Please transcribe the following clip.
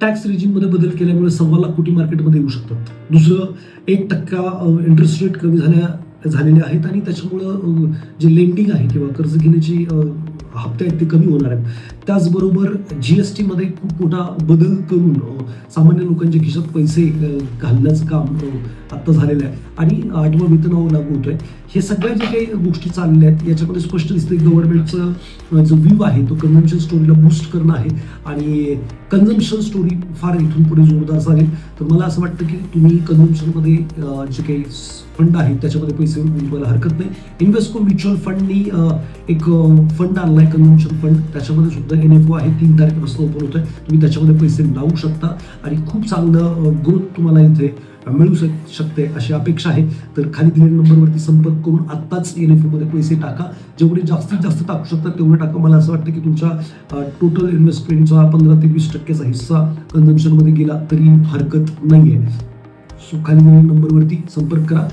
Tax रिजिममध्ये बदल केल्यामुळे सव्वा लाख कोटी मार्केटमध्ये येऊ शकतात. दुसरं एक टक्का इंटरेस्ट रेट कमी झाल्या झालेले आहेत आणि त्याच्यामुळं जे लेंडिंग आहे किंवा कर्ज घेण्याची हप्ते आहेत ते कमी होणार आहेत. त्याचबरोबर जी एस टीमध्ये खूप मोठा बदल करून सामान्य लोकांच्या खिशात पैसे घालण्याचं काम आत्ता झालेलं आहे. आणि आठवा वेतनावर लागू होतोय. हे सगळ्या ज्या काही गोष्टी चालल्या आहेत याच्यामध्ये स्पष्ट दिसते गव्हर्नमेंटचं अ, जो व्ह्यू आहे तो कन्झम्पशन स्टोरीला बूस्ट करणं आहे. आणि कन्झम्पशन स्टोरी फार इथून पुढे जोरदार चालेल तर मला असं वाटतं की तुम्ही कन्झम्पशनमध्ये जे काही फंड आहे त्याच्यामध्ये पैसे गुंतवायला हरकत नाही. इन्व्हेस्टको म्युच्युअल फंडनी एक फंड आणला आहे कन्व्हेन्शन फंड त्याच्यामध्ये सुद्धा एन एफ ओ आहे तीन तारखेपासून ओपन होत आहे तुम्ही त्याच्यामध्ये पैसे लावू शकता. आणि खूप चांगलं ग्रोथ तुम्हाला इथे मिळू शक शकते अशी अपेक्षा आहे. तर खाली दिलेल्या नंबरवरती संपर्क करून आत्ताच एन एफ ओमध्ये पैसे टाका. जेवढे जास्तीत जास्त टाकू शकतात तेवढे टाका. मला असं वाटतं की तुमच्या टोटल इन्व्हेस्टमेंटचा पंधरा ते वीस टक्क्याचा हिस्सा कन्झम्पशनमध्ये गेला तरी हरकत नाही आहे सो खाली दिलेल्या नंबरवरती संपर्क करा.